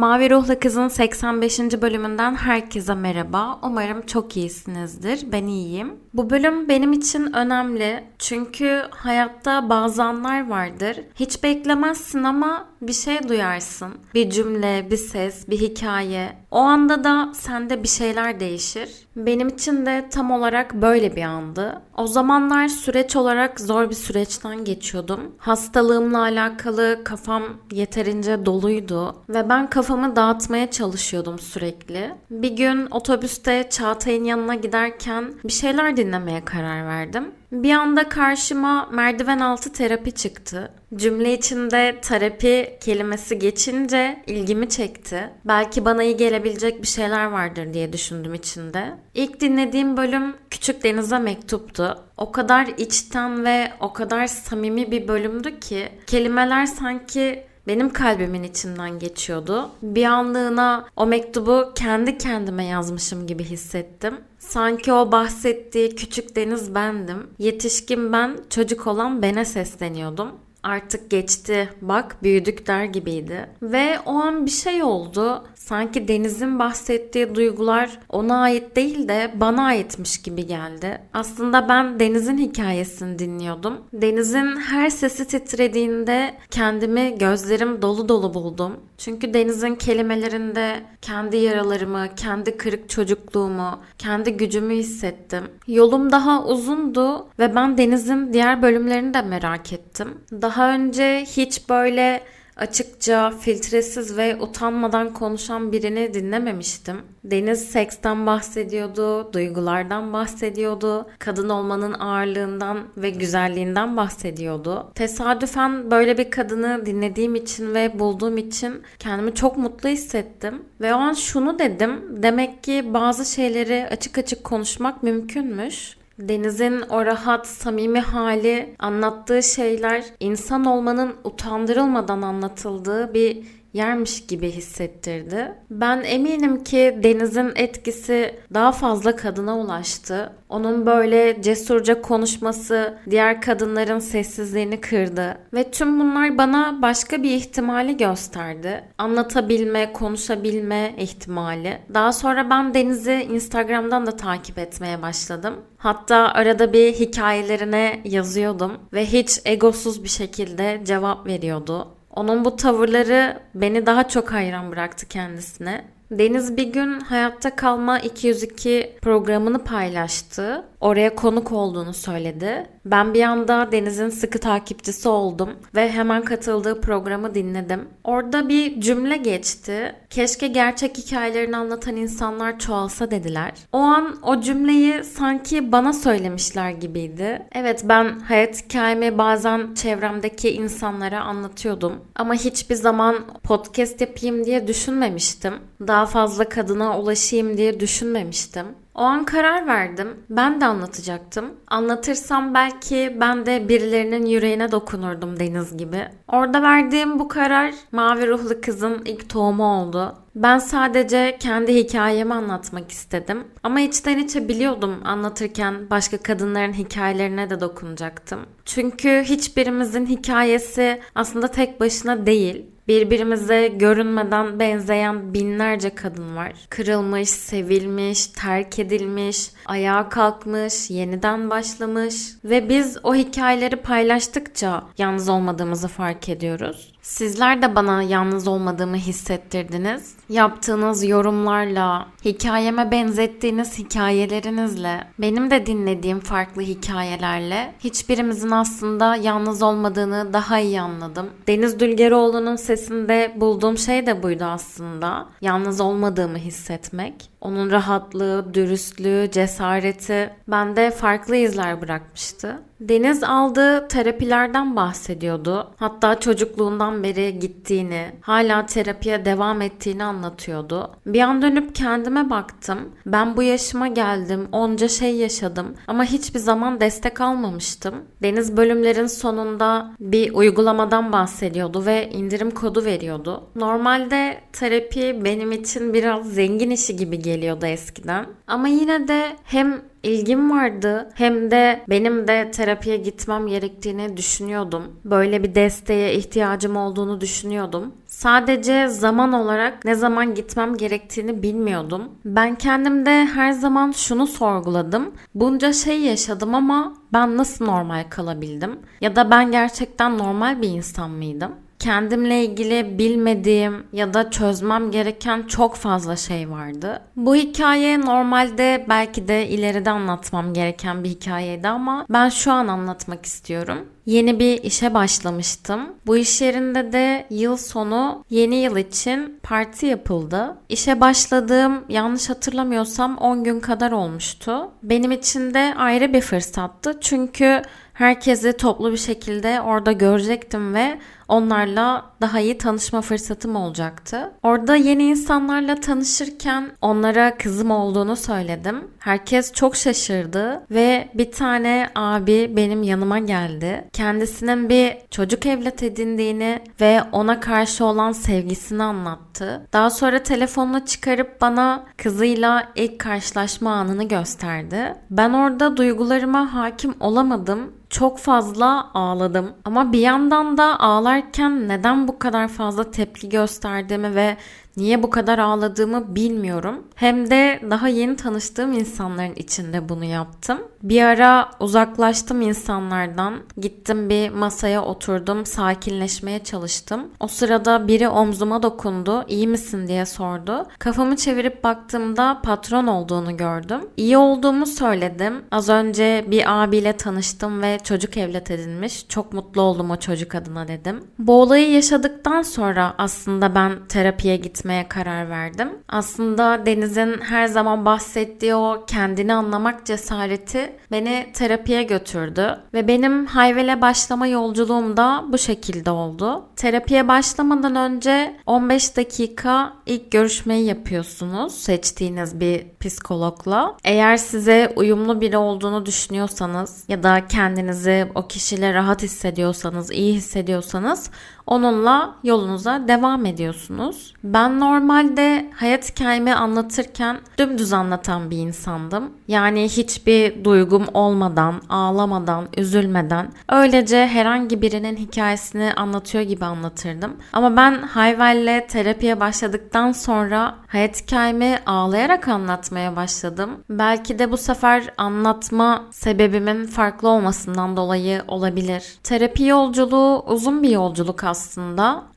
Mavi Ruhlu Kız'ın 85. bölümünden herkese merhaba. Umarım çok iyisinizdir. Ben iyiyim. Bu bölüm benim için önemli. Çünkü hayatta bazı anlar vardır. Hiç beklemezsin ama bir şey duyarsın. Bir cümle, bir ses, bir hikaye. O anda da sende bir şeyler değişir. Benim için de tam olarak böyle bir andı. O zamanlar süreç olarak zor bir süreçten geçiyordum. Hastalığımla alakalı kafam yeterince doluydu ve ben kafamı dağıtmaya çalışıyordum sürekli. Bir gün otobüste Çağatay'ın yanına giderken bir şeyler dinlemeye karar verdim. Bir anda karşıma merdiven altı terapi çıktı. Cümle içinde terapi kelimesi geçince ilgimi çekti. Belki bana iyi gelebilecek bir şeyler vardır diye düşündüm içinde. İlk dinlediğim bölüm Küçük Deniz'e mektuptu. O kadar içten ve o kadar samimi bir bölümdü ki kelimeler sanki benim kalbimin içinden geçiyordu. Bir anlığına o mektubu kendi kendime yazmışım gibi hissettim. Sanki o bahsettiği küçük deniz bendim. Yetişkin ben, çocuk olan bene sesleniyordum. Artık geçti, bak büyüdük der gibiydi. Ve o an bir şey oldu. Sanki Deniz'in bahsettiği duygular ona ait değil de bana aitmiş gibi geldi. Aslında ben Deniz'in hikayesini dinliyordum. Deniz'in her sesi titrediğinde kendimi gözlerim dolu dolu buldum. Çünkü Deniz'in kelimelerinde kendi yaralarımı, kendi kırık çocukluğumu, kendi gücümü hissettim. Yolum daha uzundu ve ben Deniz'in diğer bölümlerini de merak ettim. Daha önce hiç böyle açıkça, filtresiz ve utanmadan konuşan birini dinlememiştim. Deniz seksten bahsediyordu, duygulardan bahsediyordu, kadın olmanın ağırlığından ve güzelliğinden bahsediyordu. Tesadüfen böyle bir kadını dinlediğim için ve bulduğum için kendimi çok mutlu hissettim. Ve o an şunu dedim, demek ki bazı şeyleri açık açık konuşmak mümkünmüş. Deniz'in o rahat, samimi hali, anlattığı şeyler insan olmanın utandırılmadan anlatıldığı bir yermiş gibi hissettirdi. Ben eminim ki Deniz'in etkisi daha fazla kadına ulaştı. Onun böyle cesurca konuşması diğer kadınların sessizliğini kırdı. Ve tüm bunlar bana başka bir ihtimali gösterdi. Anlatabilme, konuşabilme ihtimali. Daha sonra ben Deniz'i Instagram'dan da takip etmeye başladım. Hatta arada bir hikayelerine yazıyordum ve hiç egosuz bir şekilde cevap veriyordu. Onun bu tavırları beni daha çok hayran bıraktı kendisine. Deniz bir gün Hayatta Kalma 202 programını paylaştı. Oraya konuk olduğunu söyledi. Ben bir anda Deniz'in sıkı takipçisi oldum ve hemen katıldığı programı dinledim. Orada bir cümle geçti. Keşke gerçek hikayelerini anlatan insanlar çoğalsa dediler. O an o cümleyi sanki bana söylemişler gibiydi. Evet ben hayat hikayemi bazen çevremdeki insanlara anlatıyordum. Ama hiçbir zaman podcast yapayım diye düşünmemiştim. Daha fazla kadına ulaşayım diye düşünmemiştim. O an karar verdim. Ben de anlatacaktım. Anlatırsam belki ben de birilerinin yüreğine dokunurdum Deniz gibi. Orada verdiğim bu karar mavi ruhlu kızın ilk tohumu oldu. Ben sadece kendi hikayemi anlatmak istedim. Ama içten içe biliyordum anlatırken başka kadınların hikayelerine de dokunacaktım. Çünkü hiçbirimizin hikayesi aslında tek başına değil. Birbirimize görünmeden benzeyen binlerce kadın var. Kırılmış, sevilmiş, terk edilmiş, ayağa kalkmış, yeniden başlamış ve biz o hikayeleri paylaştıkça yalnız olmadığımızı fark ediyoruz. Sizler de bana yalnız olmadığımı hissettirdiniz. Yaptığınız yorumlarla, hikayeme benzettiğiniz hikayelerinizle, benim de dinlediğim farklı hikayelerle hiçbirimizin aslında yalnız olmadığını daha iyi anladım. Deniz Dülgeroğlu'nun sesinde bulduğum şey de buydu aslında. Yalnız olmadığımı hissetmek. Onun rahatlığı, dürüstlüğü, cesareti bende farklı izler bırakmıştı. Deniz aldığı terapilerden bahsediyordu. Hatta çocukluğundan beri gittiğini, hala terapiye devam ettiğini anlatıyordu. Bir an dönüp kendime baktım. Ben bu yaşıma geldim, onca şey yaşadım ama hiçbir zaman destek almamıştım. Deniz bölümlerin sonunda bir uygulamadan bahsediyordu ve indirim kodu veriyordu. Normalde terapi benim için biraz zengin işi gibi geliyordu eskiden. Ama yine de hem ilgim vardı hem de benim de terapiye gitmem gerektiğini düşünüyordum. Böyle bir desteğe ihtiyacım olduğunu düşünüyordum. Sadece zaman olarak ne zaman gitmem gerektiğini bilmiyordum. Ben kendimde her zaman şunu sorguladım. Bunca şey yaşadım ama ben nasıl normal kalabildim? Ya da ben gerçekten normal bir insan mıydım? Kendimle ilgili bilmediğim ya da çözmem gereken çok fazla şey vardı. Bu hikaye normalde belki de ileride anlatmam gereken bir hikayeydi ama ben şu an anlatmak istiyorum. Yeni bir işe başlamıştım. Bu iş yerinde de yıl sonu yeni yıl için parti yapıldı. İşe başladığım yanlış hatırlamıyorsam 10 gün kadar olmuştu. Benim için de ayrı bir fırsattı. Çünkü herkesi toplu bir şekilde orada görecektim ve onlarla daha iyi tanışma fırsatım olacaktı. Orada yeni insanlarla tanışırken onlara kızım olduğunu söyledim. Herkes çok şaşırdı ve bir tane abi benim yanıma geldi. Kendisinin bir çocuk evlat edindiğini ve ona karşı olan sevgisini anlattı. Daha sonra telefonunu çıkarıp bana kızıyla ilk karşılaşma anını gösterdi. Ben orada duygularıma hakim olamadım çok fazla ağladım. Ama bir yandan da ağlarken neden bu kadar fazla tepki gösterdiğimi ve Niye bu kadar ağladığımı bilmiyorum. Hem de daha yeni tanıştığım insanların içinde bunu yaptım. Bir ara uzaklaştım insanlardan. Gittim bir masaya oturdum. Sakinleşmeye çalıştım. O sırada biri omzuma dokundu. İyi misin diye sordu. Kafamı çevirip baktığımda patron olduğunu gördüm. İyi olduğumu söyledim. Az önce bir abiyle tanıştım ve çocuk evlat edinmiş. Çok mutlu oldum o çocuk adına dedim. Bu olayı yaşadıktan sonra aslında ben terapiye gitmeye gitmeye karar verdim. Aslında Deniz'in her zaman bahsettiği o kendini anlamak cesareti beni terapiye götürdü ve benim hayvele başlama yolculuğum da bu şekilde oldu. Terapiye başlamadan önce 15 dakika ilk görüşmeyi yapıyorsunuz seçtiğiniz bir psikologla. Eğer size uyumlu biri olduğunu düşünüyorsanız ya da kendinizi o kişiyle rahat hissediyorsanız, iyi hissediyorsanız onunla yolunuza devam ediyorsunuz. Ben normalde hayat hikayemi anlatırken dümdüz anlatan bir insandım. Yani hiçbir duygum olmadan, ağlamadan, üzülmeden öylece herhangi birinin hikayesini anlatıyor gibi anlatırdım. Ama ben Hayvel'le terapiye başladıktan sonra hayat hikayemi ağlayarak anlatmaya başladım. Belki de bu sefer anlatma sebebimin farklı olmasından dolayı olabilir. Terapi yolculuğu uzun bir yolculuk aslında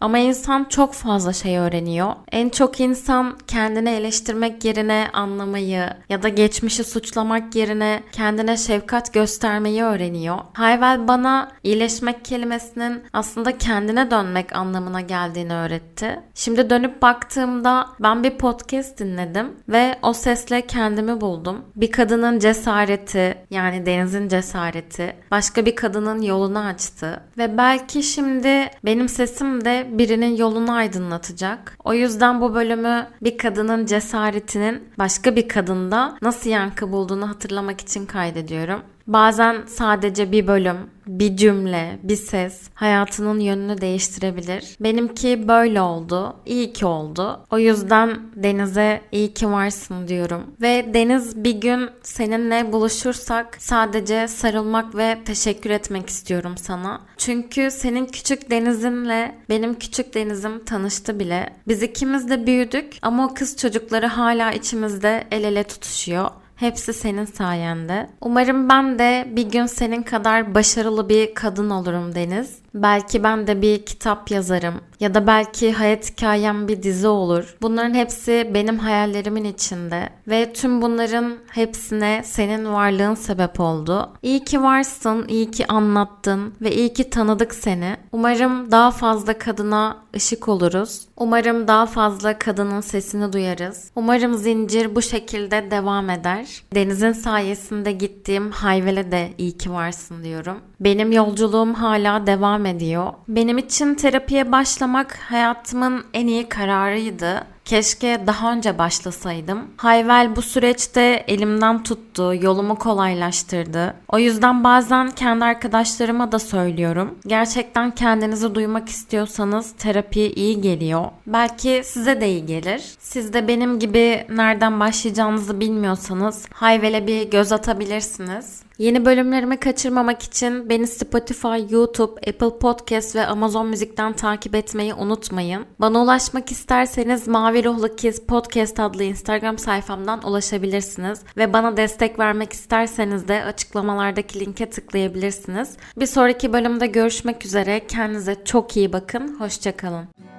ama insan çok fazla şey öğreniyor. En çok insan kendini eleştirmek yerine anlamayı ya da geçmişi suçlamak yerine kendine şefkat göstermeyi öğreniyor. Hayvel bana iyileşmek kelimesinin aslında kendine dönmek anlamına geldiğini öğretti. Şimdi dönüp baktığımda ben bir podcast dinledim ve o sesle kendimi buldum. Bir kadının cesareti yani Deniz'in cesareti başka bir kadının yolunu açtı ve belki şimdi benim sesim de birinin yolunu aydınlatacak. O yüzden bu bölümü bir kadının cesaretinin başka bir kadında nasıl yankı bulduğunu hatırlamak için kaydediyorum. Bazen sadece bir bölüm, bir cümle, bir ses hayatının yönünü değiştirebilir. Benimki böyle oldu. İyi ki oldu. O yüzden Deniz'e iyi ki varsın diyorum. Ve Deniz bir gün seninle buluşursak sadece sarılmak ve teşekkür etmek istiyorum sana. Çünkü senin küçük Deniz'inle benim küçük Deniz'im tanıştı bile. Biz ikimiz de büyüdük ama o kız çocukları hala içimizde el ele tutuşuyor. Hepsi senin sayende. Umarım ben de bir gün senin kadar başarılı bir kadın olurum Deniz. Belki ben de bir kitap yazarım ya da belki hayat hikayem bir dizi olur. Bunların hepsi benim hayallerimin içinde ve tüm bunların hepsine senin varlığın sebep oldu. İyi ki varsın, iyi ki anlattın ve iyi ki tanıdık seni. Umarım daha fazla kadına ışık oluruz. Umarım daha fazla kadının sesini duyarız. Umarım zincir bu şekilde devam eder. Deniz'in sayesinde gittiğim Hayvel'e de iyi ki varsın diyorum. Benim yolculuğum hala devam ediyor. Benim için terapiye başlamak hayatımın en iyi kararıydı. Keşke daha önce başlasaydım. Hayvel bu süreçte elimden tuttu, yolumu kolaylaştırdı. O yüzden bazen kendi arkadaşlarıma da söylüyorum. Gerçekten kendinizi duymak istiyorsanız terapi iyi geliyor. Belki size de iyi gelir. Siz de benim gibi nereden başlayacağınızı bilmiyorsanız Hayvel'e bir göz atabilirsiniz. Yeni bölümlerimi kaçırmamak için beni Spotify, YouTube, Apple Podcast ve Amazon Müzik'ten takip etmeyi unutmayın. Bana ulaşmak isterseniz Mavi Ruhlu Kiz Podcast adlı Instagram sayfamdan ulaşabilirsiniz. Ve bana destek vermek isterseniz de açıklamalardaki linke tıklayabilirsiniz. Bir sonraki bölümde görüşmek üzere. Kendinize çok iyi bakın. Hoşçakalın.